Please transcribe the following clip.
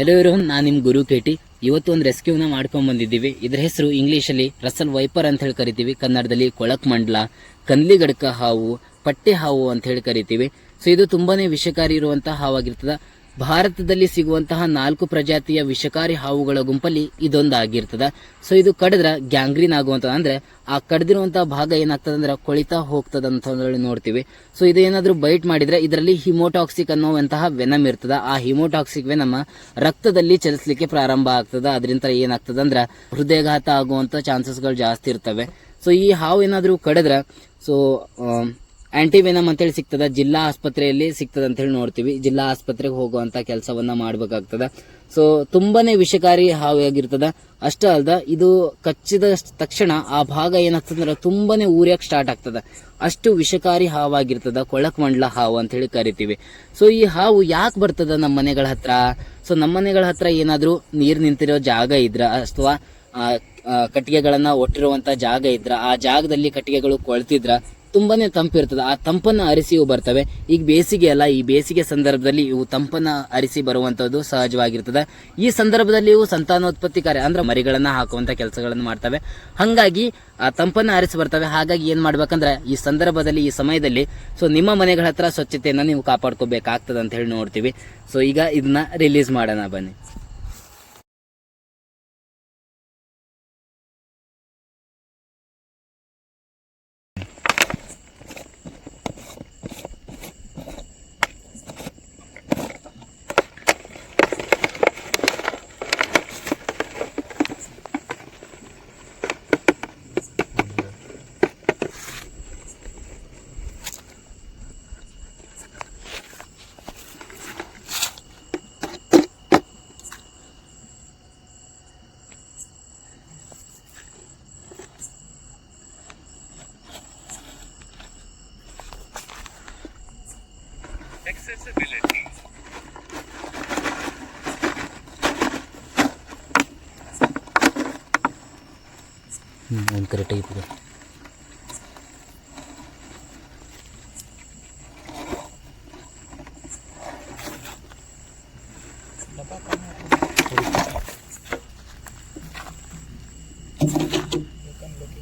Hello ಇರೋನ್ ನಾನು ನಿಮ್ಮ ಗುರು ಕೇಟಿ ಇವತ್ತು ಒಂದು ರೆಸ್ಕ್ಯೂನ ಮಾಡ್ಕೊಂಡ್ ಬಂದಿದ್ದೀವಿ. ಇದ್ರ ಹೆಸರು ಇಂಗ್ಲೀಷಲ್ಲಿ ರಸಲ್ ವೈಪರ್ ಅಂತ ಹೇಳಿ ಕರಿತೀವಿ. ಕನ್ನಡದಲ್ಲಿ ಕೊಳಕ್ ಮಂಡ್ಲ ಕನ್ಲಿಗಡಕ ಹಾವು, ಪಟ್ಟೆ ಹಾವು ಅಂತ ಹೇಳಿ ಕರಿತೀವಿ. ಸೊ ಇದು ತುಂಬಾನೇ ವಿಷಕಾರಿ ಇರುವಂತಹ ಹಾವಾಗಿರ್ತದ. ಭಾರತದಲ್ಲಿ ಸಿಗುವಂತಹ ನಾಲ್ಕು ಪ್ರಜಾತಿಯ ವಿಷಕಾರಿ ಹಾವುಗಳ ಗುಂಪಲ್ಲಿ ಇದೊಂದಾಗಿರ್ತದ. ಸೊ ಇದು ಕಡಿದ್ರ ಗ್ಯಾಂಗ್ರೀನ್ ಆಗುವಂತ ಅಂದ್ರೆ ಆ ಕಡ್ದಿರುವಂತಹ ಭಾಗ ಏನಾಗ್ತದೆ ಅಂದ್ರೆ ಕೊಳಿತಾ ಹೋಗ್ತದ ಅಂತ ನೋಡ್ತೀವಿ. ಸೊ ಇದು ಏನಾದ್ರೂ ಬೈಟ್ ಮಾಡಿದ್ರೆ ಇದರಲ್ಲಿ ಹಿಮೋಟಾಕ್ಸಿಕ್ ಅನ್ನುವಂತಹ ವೆನಮ್ ಇರ್ತದೆ. ಆ ಹಿಮೋಟಾಕ್ಸಿಕ್ ವೆನಮ್ ರಕ್ತದಲ್ಲಿ ಚಲಿಸಲಿಕ್ಕೆ ಪ್ರಾರಂಭ ಆಗ್ತದೆ. ಅದರಿಂದ ಏನಾಗ್ತದೆ ಅಂದ್ರೆ ಹೃದಯಘಾತ ಆಗುವಂತ ಚಾನ್ಸಸ್ಗಳು ಜಾಸ್ತಿ ಇರ್ತವೆ. ಸೊ ಈ ಹಾವು ಏನಾದ್ರೂ ಕಡಿದ್ರೆ ಸೊ ಆಂಟಿವೆನಮ್ ಅಂತೇಳಿ ಸಿಗ್ತದ, ಜಿಲ್ಲಾ ಆಸ್ಪತ್ರೆಯಲ್ಲಿ ಸಿಗ್ತದ ಅಂತ ಹೇಳಿ ನೋಡ್ತೀವಿ. ಜಿಲ್ಲಾ ಆಸ್ಪತ್ರೆಗೆ ಹೋಗುವಂತ ಕೆಲಸವನ್ನ ಮಾಡಬೇಕಾಗ್ತದ. ಸೊ ತುಂಬಾನೇ ವಿಷಕಾರಿ ಹಾವು ಆಗಿರ್ತದ ಅಷ್ಟೇ ಅಲ್ದ, ಇದು ಕಚ್ಚಿದ ತಕ್ಷಣ ಆ ಭಾಗ ಏನಾಗ್ತದಂದ್ರೆ ತುಂಬಾನೇ ಊರ್ಯಾಕ್ ಸ್ಟಾರ್ಟ್ ಆಗ್ತದ. ಅಷ್ಟು ವಿಷಕಾರಿ ಹಾವಾಗಿರ್ತದ, ಕೊಳಕ್ ಮಂಡಲ ಹಾವು ಅಂತ ಹೇಳಿ ಕರಿತೀವಿ. ಸೊ ಈ ಹಾವು ಯಾಕೆ ಬರ್ತದ ನಮ್ಮ ಮನೆಗಳ ಹತ್ರ? ಸೊ ನಮ್ಮ ಮನೆಗಳ ಹತ್ರ ಏನಾದ್ರೂ ನೀರ್ ನಿಂತಿರೋ ಜಾಗ ಇದ್ರ, ಅಥವಾ ಕಟ್ಟಿಗೆಗಳನ್ನ ಒಟ್ಟಿರುವಂತ ಜಾಗ ಇದ್ರ, ಆ ಜಾಗದಲ್ಲಿ ಕಟ್ಟಿಗೆಗಳು ಕೊಳ್ತಿದ್ರ ತುಂಬಾನೇ ತಂಪಿರ್ತದೆ ಆ ತಂಪನ್ನ ಅರಿಸಿ ಇವು ಬರ್ತವೆ. ಈಗ ಬೇಸಿಗೆ ಅಲ್ಲ, ಈ ಬೇಸಿಗೆ ಸಂದರ್ಭದಲ್ಲಿ ಇವು ತಂಪನ್ನ ಅರಿಸಿ ಬರುವಂತದ್ದು ಸಹಜವಾಗಿರ್ತದೆ. ಈ ಸಂದರ್ಭದಲ್ಲಿ ಇವು ಸಂತಾನೋತ್ಪತ್ತಿ ಕಾರ್ಯ ಅಂದ್ರೆ ಮರಿಗಳನ್ನ ಹಾಕುವಂತ ಕೆಲಸಗಳನ್ನು ಮಾಡ್ತವೆ. ಹಂಗಾಗಿ ಆ ತಂಪನ್ನ ಅರಿಸಿ ಬರ್ತವೆ. ಹಾಗಾಗಿ ಏನ್ ಮಾಡ್ಬೇಕಂದ್ರೆ ಈ ಸಂದರ್ಭದಲ್ಲಿ, ಈ ಸಮಯದಲ್ಲಿ ಸೊ ನಿಮ್ಮ ಮನೆಗಳ ಹತ್ರ ಸ್ವಚ್ಛತೆಯನ್ನ ನೀವು ಕಾಪಾಡ್ಕೋಬೇಕಾಗ್ತದೆ ಅಂತ ಹೇಳಿ ನೋಡ್ತೀವಿ. ಸೊ ಈಗ ಇದನ್ನ ರಿಲೀಸ್ ಮಾಡೋಣ ಬನ್ನಿ. Accessibility ಒಂದು ಕರೆಕ್ಟಾಗಿ ಇರ್ತದೆ